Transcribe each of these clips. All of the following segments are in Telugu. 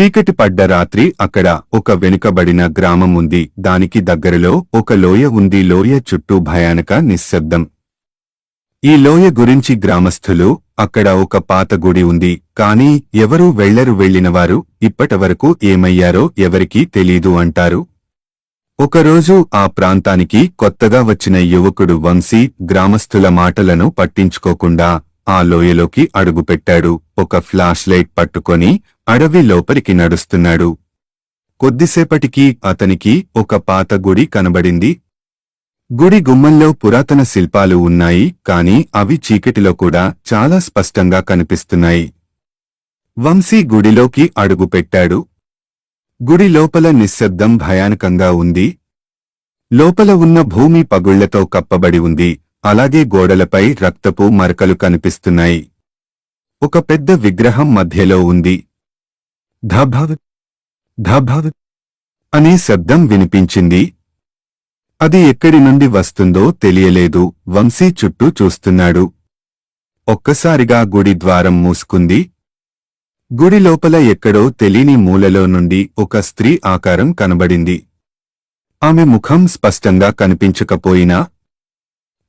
చీకటి పడ్డ రాత్రి అక్కడ ఒక వెనుకబడిన గ్రామం ఉంది. దానికి దగ్గరలో ఒక లోయ ఉంది. లోయ చుట్టూ భయానక నిశ్శబ్దం. ఈ లోయ గురించి గ్రామస్థులు అక్కడ ఒక పాత గుడి ఉంది. కాని ఎవరూ వెళ్ళరు వెళ్ళినవారు ఇప్పటివరకు ఏమయ్యారో ఎవరికీ తెలీదు అంటారు. ఒకరోజు ఆ ప్రాంతానికి కొత్తగా వచ్చిన యువకుడు వంశీ గ్రామస్థుల మాటలను పట్టించుకోకుండా ఆ లోయలోకి అడుగుపెట్టాడు ఒక ఫ్లాష్ లైట్ పట్టుకొని అడవి లోపలికి నడుస్తున్నాడు. కొద్దిసేపటికి అతనికి ఒక పాత గుడి కనబడింది. గుడి గుమ్మంలో పురాతన శిల్పాలు ఉన్నాయి కాని అవి చీకటిలో కూడా చాలా స్పష్టంగా కనిపిస్తున్నాయి. వంశీ గుడిలోకి అడుగుపెట్టాడు గుడి లోపల నిశ్శబ్దం భయానకంగా ఉంది. లోపల ఉన్న భూమి పగుళ్ళతో కప్పబడి ఉంది. అలాగే గోడలపై రక్తపు మరకలు కనిపిస్తున్నాయి. ఒక పెద్ద విగ్రహం మధ్యలో ఉంది. ధభవ్ ధభవ్ అనే శబ్దం వినిపించింది. అది ఎక్కడి నుండి వస్తుందో తెలియలేదు. వంశీ చుట్టూ చూస్తున్నాడు. ఒక్కసారిగా గుడి ద్వారం మూసుకుంది. గుడి లోపల ఎక్కడో తెలియని మూలలో నుండి ఒక స్త్రీ ఆకారం కనబడింది. ఆమె ముఖం స్పష్టంగా కనిపించకపోయినా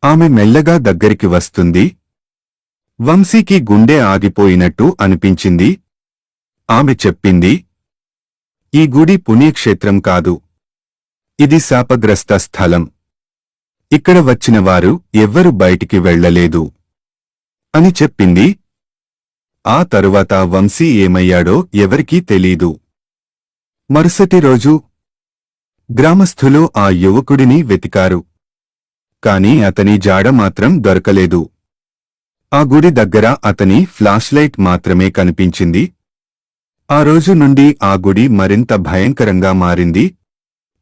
ఆమె మెల్లగా దగ్గరికి వస్తుంది. వంశీకి గుండె ఆగిపోయినట్టు అనిపించింది. ఆమె చెప్పింది ఈ గుడి పుణ్యక్షేత్రం కాదు. ఇది శాపగ్రస్త స్థలం. ఇక్కడ వచ్చిన వారు ఎవ్వరు బయటికి వెళ్ళలేదు. అని చెప్పింది. ఆ తరువాత వంశీ ఏమయ్యాడో ఎవరికీ తెలీదు. మరుసటి రోజు గ్రామస్థులు ఆ యువకుడిని వెతికారు. కాని అతని జాడ మాత్రం దొరకలేదు. ఆ గుడి దగ్గర అతని ఫ్లాష్లైట్ మాత్రమే కనిపించింది. ఆ రోజు నుండి ఆ గుడి మరింత భయంకరంగా మారింది.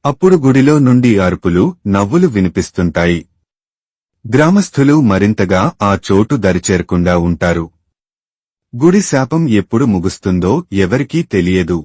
అప్పుడు గుడిలో నుండి అరుపులు నవ్వులు వినిపిస్తుంటాయి. గ్రామస్థులు మరింతగా ఆ చోటు దరిచేరకుండా ఉంటారు. గుడి శాపం ఎప్పుడు ముగుస్తుందో ఎవరికీ తెలియదు.